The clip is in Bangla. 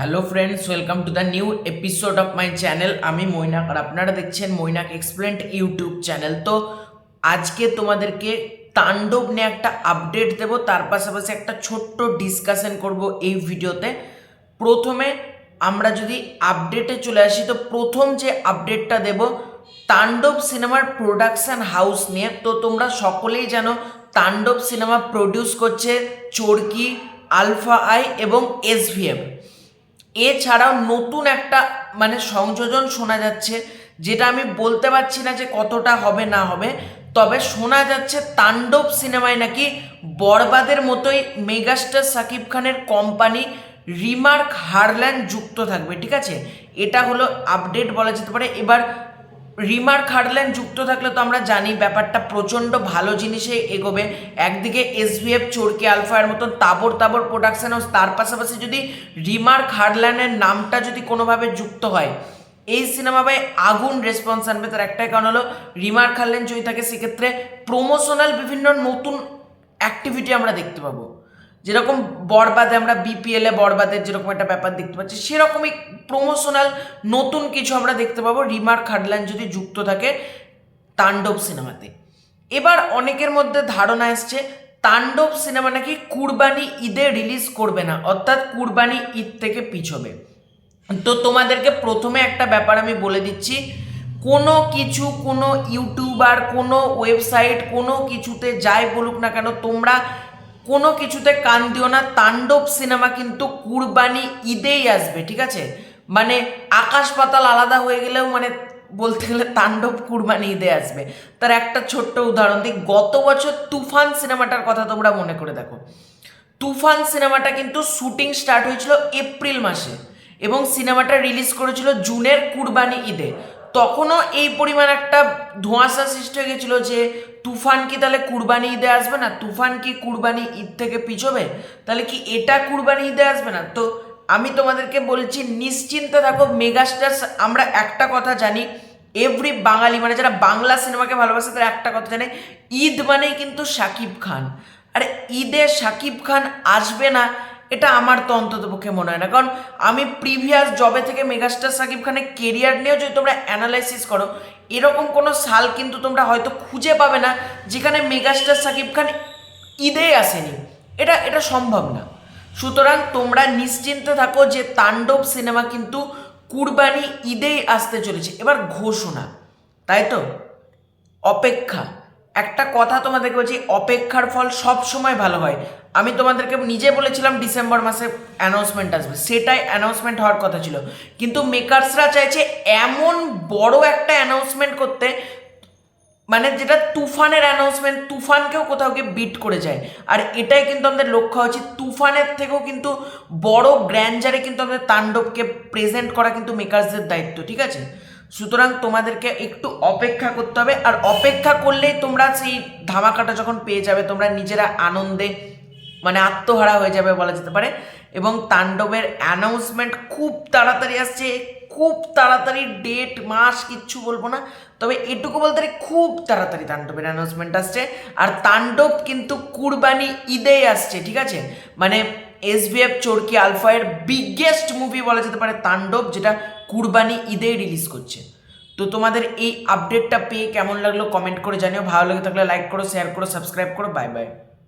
Hello friends welcome to the new episode of my channel আমি মৈনাক আর আপনারা দেখছেন মৈনাক এক্সপ্লেন্ড ইউটিউব চ্যানেল তো আজকে তোমাদেরকে তাণ্ডব নিয়ে একটা আপডেট দেব, তার পাশাপাশি একটা ছোট্ট ডিসকাশন করব এই ভিডিওতে। প্রথমে আমরা যদি আপডেটে চলে আসি, তো প্রথম যে আপডেটটা দেব, তাণ্ডব সিনেমার প্রোডাকশন হাউস নিয়ে। তো তোমরা সকলেই জানো, তাণ্ডব সিনেমা প্রডিউস করছে চরকি, আলফা আই এবং এসভিএম এছাড়াও নতুন একটা মানে সংযোজন শোনা যাচ্ছে, যেটা আমি বলতে পারছি না যে কতটা হবে না হবে, তবে শোনা যাচ্ছে তাণ্ডব সিনেমায় নাকি বরবাদের মতোই মেগাস্টার সাকিব খানের কোম্পানি রিমার্ক হারল্যান্ড যুক্ত থাকবে, ঠিক আছে? এটা হলো আপডেট বলা যেতে পারে। এবার রিমার্ক হার্ডল্যান্ড যুক্ত থাকলে তো আমরা জানি ব্যাপারটা প্রচণ্ড ভালো জিনিসে এগোবে। একদিকে এসভিএফ চোরকি আলফায়ের মতন তাবর তাবর প্রোডাকশন হাউস তার পাশাপাশি যদি রিমার হার্ডল্যান্ডের নামটা যদি কোনোভাবে যুক্ত হয়, এই সিনেমা ভাই আগুন রেসপন্স আনবে। তার একটাই কারণ হলো, রিমার হার্ডল্যান্ড যদি থাকে সেক্ষেত্রে প্রমোশনাল বিভিন্ন নতুন অ্যাক্টিভিটি আমরা দেখতে পাবো। যেরকম বরবাদে আমরা বিপিএল বরবাদের যেরকম একটা ব্যাপার দেখতে পাচ্ছি, সেরকমই প্রমোশনাল নতুন কিছু আমরা দেখতে পাবো। রিমার খাডলান যদি যুক্ত থাকে তাণ্ডব সিনেমাতে। এবার অনেকের মধ্যে ধারণা এসছে, তাণ্ডব সিনেমা নাকি কুরবানি ঈদে রিলিজ করবে না, অর্থাৎ কুরবানি ঈদ থেকে পিছবে। তো তোমাদেরকে প্রথমে একটা ব্যাপার আমি বলে দিচ্ছি, কোনো কিছু, কোনো ইউটিউবার, কোনো ওয়েবসাইট, কোনো কিছুতে যাই বলুক না কেন, তোমরা কোনো কিছুতে কান দিও না, তাণ্ডব সিনেমা কিন্তু কুরবানি ঈদেই আসবে, ঠিক আছে? মানে আকাশ পাতাল আলাদা হয়ে গেলেও মানে বলতে গেলে তাণ্ডব কুরবানি ঈদে আসবে। তার একটা ছোট্ট উদাহরণ দিই, গত বছর তুফান সিনেমাটার কথা তোমরা মনে করে দেখো। তুফান সিনেমাটা কিন্তু শুটিং স্টার্ট হয়েছিল এপ্রিল মাসে এবং সিনেমাটা রিলিজ করেছিল জুনের কুরবানি ঈদে। তখনও এই পরিমাণ একটা ধোঁয়াশা সৃষ্টি হয়ে গেছিল যে তুফান কি তাহলে কুরবানি ঈদে আসবে না? তুফান কি কুরবানি ঈদ থেকে পিছবে? তাহলে কি এটা কুরবানি ঈদে আসবে না? তো আমি তোমাদেরকে বলছি, নিশ্চিন্তে থাকো, মেগাস্টার, আমরা একটা কথা জানি এভরি বাঙালি মানে যারা বাংলা সিনেমাকে ভালোবাসে, তারা একটা কথা জানে, ঈদ মানেই কিন্তু শাকিব খান। আর ঈদে শাকিব খান আসবে না এটা আমার তো অন্তত পক্ষে মনে হয় না। কারণ আমি প্রিভিয়াস জবে থেকে মেগাস্টার সাকিব খানের কেরিয়ার নিয়েও যদি তোমরা অ্যানালাইসিস করো, এরকম কোনো সাল কিন্তু তোমরা হয়তো খুঁজে পাবে না যেখানে মেগাস্টার সাকিব খান ঈদেই আসেনি। এটা এটা সম্ভব না। সুতরাং তোমরা নিশ্চিন্তে থাকো যে তাণ্ডব সিনেমা কিন্তু কুরবানি ঈদেই আসতে চলেছে। এবার ঘোষণা, তাই তো? অপেক্ষা। একটা কথা তোমাদেরকে বলছি, অপেক্ষার ফল সব সময় ভালো হয়। আমি তোমাদেরকে নিজে বলেছিলাম ডিসেম্বর মাসে অ্যানাউন্সমেন্ট আসবে। সেটাই অ্যানাউন্সমেন্ট হওয়ার কথা ছিল। কিন্তু মেকার্সরা চাইছে এমন বড় একটা অ্যানাউন্সমেন্ট করতে মানে যেটা তুফানের অ্যানাউন্সমেন্ট তুফানকেও কোথাও গিয়ে বিট করে যায়। আর এটাই কিন্তু আমাদের লক্ষ্য হচ্ছে তুফানের থেকেও কিন্তু বড় গ্র্যান্ডারে কিন্তু আমাদের তাণ্ডবকে প্রেজেন্ট করা কিন্তু মেকার্সদের দায়িত্ব, ঠিক আছে? সুতরাং তোমাদেরকে একটু অপেক্ষা করতে হবে, আর অপেক্ষা করলেই তোমরা সেই ধামাকাটা যখন পেয়ে যাবে, তোমরা নিজেরা আনন্দে মানে আত্মহারা হয়ে যাবে বলা যেতে পারে। এবং তাণ্ডবের অ্যানাউন্সমেন্ট খুব তাড়াতাড়ি আসছে, খুব তাড়াতাড়ি ডেট মাস কিচ্ছু বলব না, তবে এটুকু বলতে খুব তাড়াতাড়ি তাণ্ডবের অ্যানাউন্সমেন্ট আসছে। আর তাণ্ডব কিন্তু কুরবানি ঈদেই আসছে, ঠিক আছে? মানে এসভিএফ চোরকি আলফায়ের বিগেস্ট মুভি বলা যেতে পারে তাণ্ডব, যেটা কুরবানি ঈদেই রিলিজ করছে। তো তোমাদের এই আপডেটটা পেয়ে কেমন লাগল কমেন্ট করে জানিও। ভালো লাগে থাকলে লাইক করো শেয়ার করো সাবস্ক্রাইব করো। Bye bye